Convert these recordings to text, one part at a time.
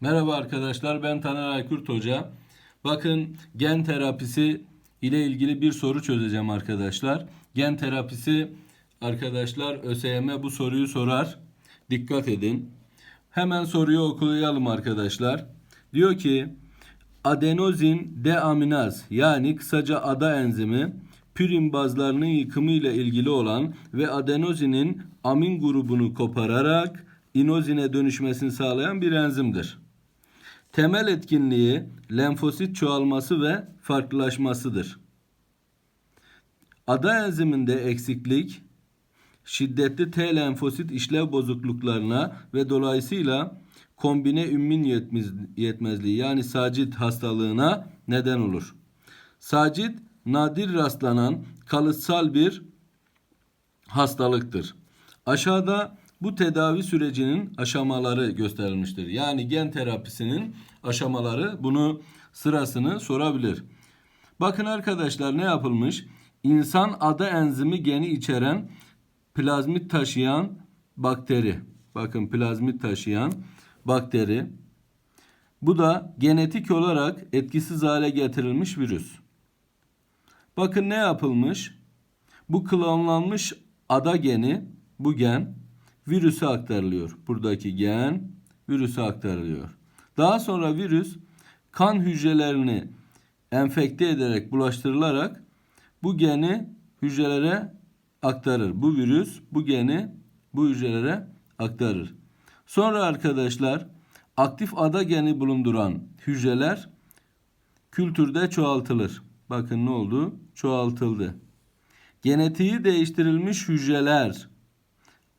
Merhaba arkadaşlar ben Taner Aykurt Hoca. Bakın gen terapisi ile ilgili bir soru çözeceğim arkadaşlar. Gen terapisi arkadaşlar ÖSYM bu soruyu sorar. Dikkat edin. Hemen soruyu okuyalım arkadaşlar. Diyor ki adenozin deaminaz yani kısaca ADA enzimi pürin bazlarının yıkımı ile ilgili olan ve adenozinin amin grubunu kopararak inozine dönüşmesini sağlayan bir enzimdir. Temel etkinliği lenfosit çoğalması ve farklılaşmasıdır. Ada enziminde eksiklik şiddetli T lenfosit işlev bozukluklarına ve dolayısıyla kombine ümmin yetmez, yetmezliği yani sacit hastalığına neden olur. Sacit nadir rastlanan kalıtsal bir hastalıktır. Aşağıda bu tedavi sürecinin aşamaları gösterilmiştir. Yani gen terapisinin aşamaları bunu sırasını sorabilir. Bakın arkadaşlar ne yapılmış? İnsan ada enzimi geni içeren plazmit taşıyan bakteri. Bakın plazmit taşıyan bakteri. Bu da genetik olarak etkisiz hale getirilmiş virüs. Bakın ne yapılmış? Bu klonlanmış ada geni, bu gen virüse aktarılıyor. Buradaki gen virüse aktarılıyor. Daha sonra virüs kan hücrelerini enfekte ederek bulaştırılarak bu geni hücrelere aktarır. Bu virüs bu geni bu hücrelere aktarır. Sonra arkadaşlar aktif ada geni bulunduran hücreler kültürde çoğaltılır. Bakın ne oldu? Çoğaltıldı. Genetiği değiştirilmiş hücreler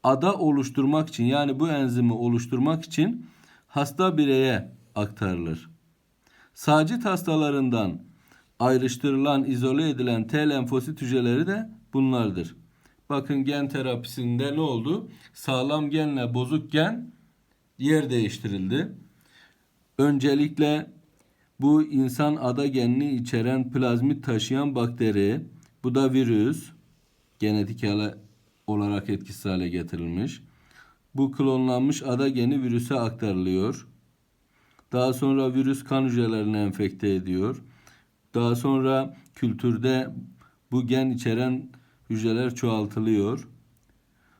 ada oluşturmak için yani bu enzimi oluşturmak için hasta bireye aktarılır. Sacit hastalarından ayrıştırılan, izole edilen T lenfosit hücreleri de bunlardır. Bakın gen terapisinde ne oldu? Sağlam genle bozuk gen yer değiştirildi. Öncelikle bu insan ada genini içeren plazmit taşıyan bakteri, bu da virüs, genetik olarak etkisiz hale getirilmiş. Bu klonlanmış ada geni virüse aktarılıyor. Daha sonra virüs kan hücrelerini enfekte ediyor. Daha sonra kültürde bu gen içeren hücreler çoğaltılıyor.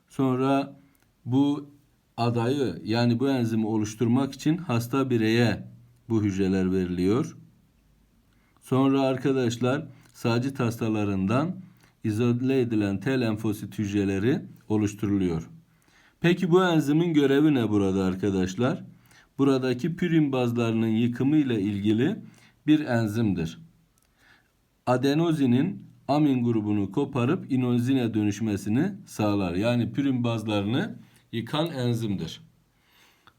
Sonra bu adayı yani bu enzimi oluşturmak için hasta bireye bu hücreler veriliyor. Sonra arkadaşlar sacit hastalarından izole edilen T lenfosit hücreleri oluşturuluyor. Peki bu enzimin görevi ne burada arkadaşlar? Buradaki pürin bazlarının yıkımı ile ilgili bir enzimdir. Adenozinin amin grubunu koparıp inozine dönüşmesini sağlar. Yani pürin bazlarını yıkan enzimdir.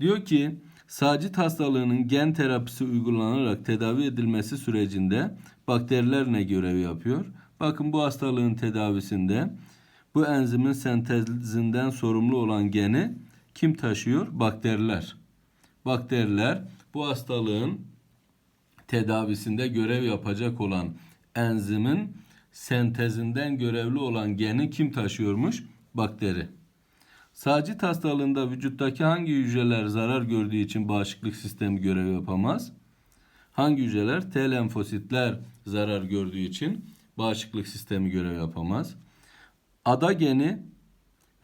Diyor ki sacit hastalığının gen terapisi uygulanarak tedavi edilmesi sürecinde bakteriler ne görev yapıyor? Bakın bu hastalığın tedavisinde bu enzimin sentezinden sorumlu olan geni kim taşıyor? Bakteriler. Bakteriler bu hastalığın tedavisinde görev yapacak olan enzimin sentezinden görevli olan geni kim taşıyormuş? Bakteri. Sacit hastalığında vücuttaki hangi hücreler zarar gördüğü için bağışıklık sistemi görev yapamaz? Hangi hücreler? T lenfositler zarar gördüğü için bağışıklık sistemi görev yapamaz. Ada geni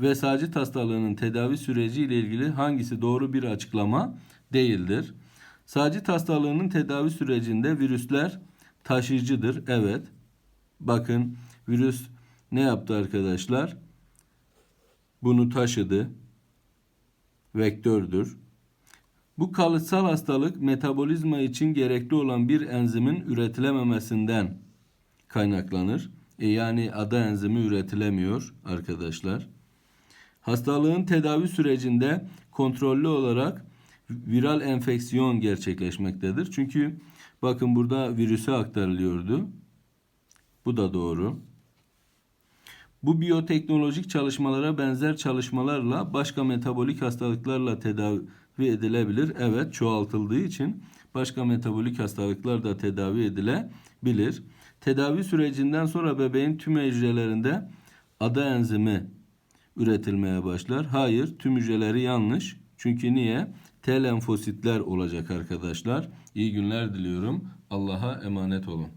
ve sacit hastalığının tedavi süreci ile ilgili hangisi doğru bir açıklama değildir? Sacit hastalığının tedavi sürecinde virüsler taşıyıcıdır. Evet. Bakın virüs ne yaptı arkadaşlar? Bunu taşıdı. Vektördür. Bu kalıtsal hastalık metabolizma için gerekli olan bir enzimin üretilememesinden kaynaklanır. E yani ada enzimi üretilemiyor arkadaşlar. Hastalığın tedavi sürecinde kontrollü olarak viral enfeksiyon gerçekleşmektedir. Çünkü bakın burada virüse aktarılıyordu. Bu da doğru. Bu biyoteknolojik çalışmalara benzer çalışmalarla başka metabolik hastalıklarla tedavi edilebilir. Evet çoğaltıldığı için başka metabolik hastalıklar da tedavi edilebilir. Tedavi sürecinden sonra bebeğin tüm hücrelerinde ada enzimi üretilmeye başlar. Hayır, tüm hücreleri yanlış. Çünkü niye? T lenfositler olacak arkadaşlar. İyi günler diliyorum. Allah'a emanet olun.